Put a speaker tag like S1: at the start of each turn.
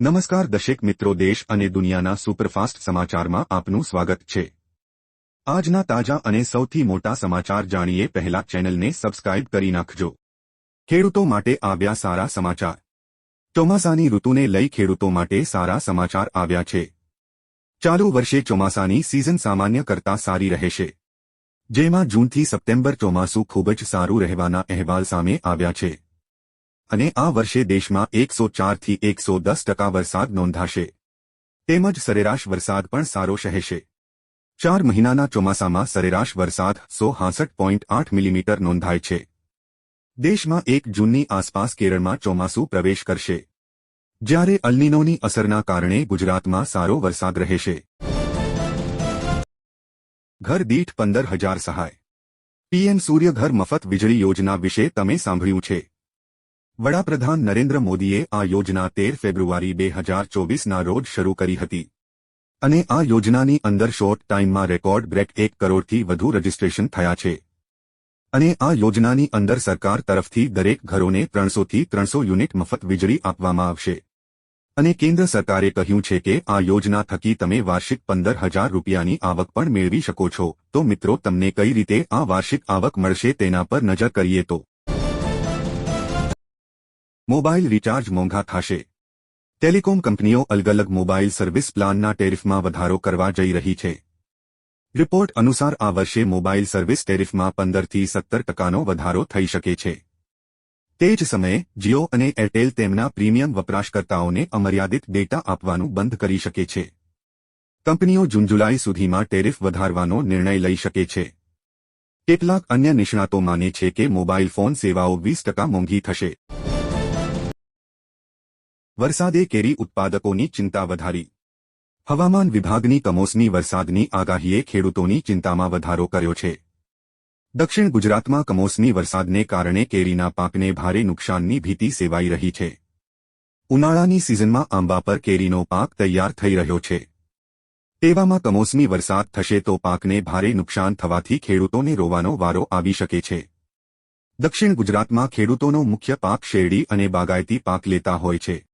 S1: નમસ્કાર દશેક મિત્રો, દેશ અને દુનિયાના સુપરફાસ્ટ સમાચારમાં આપનું સ્વાગત છે. આજના તાજા અને સૌથી મોટા સમાચાર જાણીએ પહેલા ચેનલને સબસ્ક્રાઇબ કરી નાખજો. ખેડૂતો માટે આવ્યા સારા સમાચાર. ચોમાસાની ઋતુને લઈ ખેડૂતો માટે સારા સમાચાર આવ્યા છે. ચાલુ વર્ષે ચોમાસાની સિઝન સામાન્ય કરતા સારી રહેશે. જેમાં જૂનથી સપ્ટેમ્બર ચોમાસું ખૂબ જ સારું રહેવાના અહેવાલ સામે આવ્યા છે. અને આ વર્ષે દેશમાં એકસો ચારથી એકસો દસ ટકા વરસાદ નોંધાશે. તેમજ સરેરાશ વરસાદ પણ સારો રહેશે ચાર મહિનાના ચોમાસામાં સરેરાશ વરસાદ સો હાસઠ પોઈન્ટ આઠ મિલીમીટર નોંધાય છે. દેશમાં એક જૂનની આસપાસ કેરળમાં ચોમાસું પ્રવેશ કરશે. જ્યારે અલ્નિનોની અસરના કારણે ગુજરાતમાં સારો વરસાદ રહેશે. ઘર દીઠ પંદર હજાર સહાય. પીએમ સૂર્યઘર મફત વીજળી યોજના વિશે તમે સાંભળ્યું છે. વડાપ્રધાન નરેન્દ્ર મોદીએ આ યોજના તેર ફેબ્રુઆરી બે હજાર ચોવીસના રોજ શરૂ કરી હતી. અને આ યોજનાની અંદર શોર્ટ ટાઈમમાં રેકોર્ડ બ્રેક એક કરોડથી વધુ રજીસ્ટ્રેશન થયા છે. અને આ યોજનાની અંદર સરકાર તરફથી દરેક ઘરોને ત્રણસોથી ત્રણસો યુનિટ મફત વીજળી આપવામાં આવશે. અને કેન્દ્ર સરકારે કહ્યું છે કે આ યોજના થકી તમે વાર્ષિક પંદર હજાર રૂપિયાની આવક પણ મેળવી શકો છો. તો મિત્રો, તમને કઈ રીતે આ વાર્ષિક આવક મળશે તેના પર નજર કરીએ તો મોબાઈલ રિચાર્જ મોંઘા થશે. ટેલિકોમ કંપનીઓ અલગ અલગ મોબાઈલ સર્વિસ પ્લાનના ટેરિફમાં વધારો કરવા જઈ રહી છે. રિપોર્ટ અનુસાર આ વર્ષે મોબાઈલ સર્વિસ ટેરિફમાં પંદરથી સત્તર ટકાનો વધારો થઈ શકે છે. તે જ સમયે, જીઓ અને એરટેલ તેમના પ્રીમિયમ વપરાશકર્તાઓને અમર્યાદિત ડેટા આપવાનું બંધ કરી શકે છે. કંપનીઓ જૂન જુલાઈ સુધીમાં ટેરિફ વધારવાનો નિર્ણય લઈ શકે છે. કેટલાક અન્ય નિષ્ણાતો માને છે કે મોબાઈલ ફોન સેવાઓ વીસ ટકા મોંઘી થશે. વરસાદે કેરી ઉત્પાદકોની ચિંતા વધારી. હવામાન વિભાગની કમોસમી વરસાદની આગાહીએ ખેડૂતોની ચિંતામાં વધારો કર્યો છે. દક્ષિણ ગુજરાતમાં કમોસમી વરસાદને કારણે કેરીના પાકને ભારે નુકસાનની ભીતિ સેવાઈ રહી છે. ઉનાળાની સિઝનમાં આંબા પર કેરીનો પાક તૈયાર થઈ રહ્યો છે. તેવામાં કમોસમી વરસાદ થશે તો પાકને ભારે નુકસાન થવાથી ખેડૂતોને રોવાનો વારો આવી શકે છે. દક્ષિણ ગુજરાતમાં ખેડૂતોનો મુખ્ય પાક શેરડી અને બાગાયતી પાક લેતા હોય છે.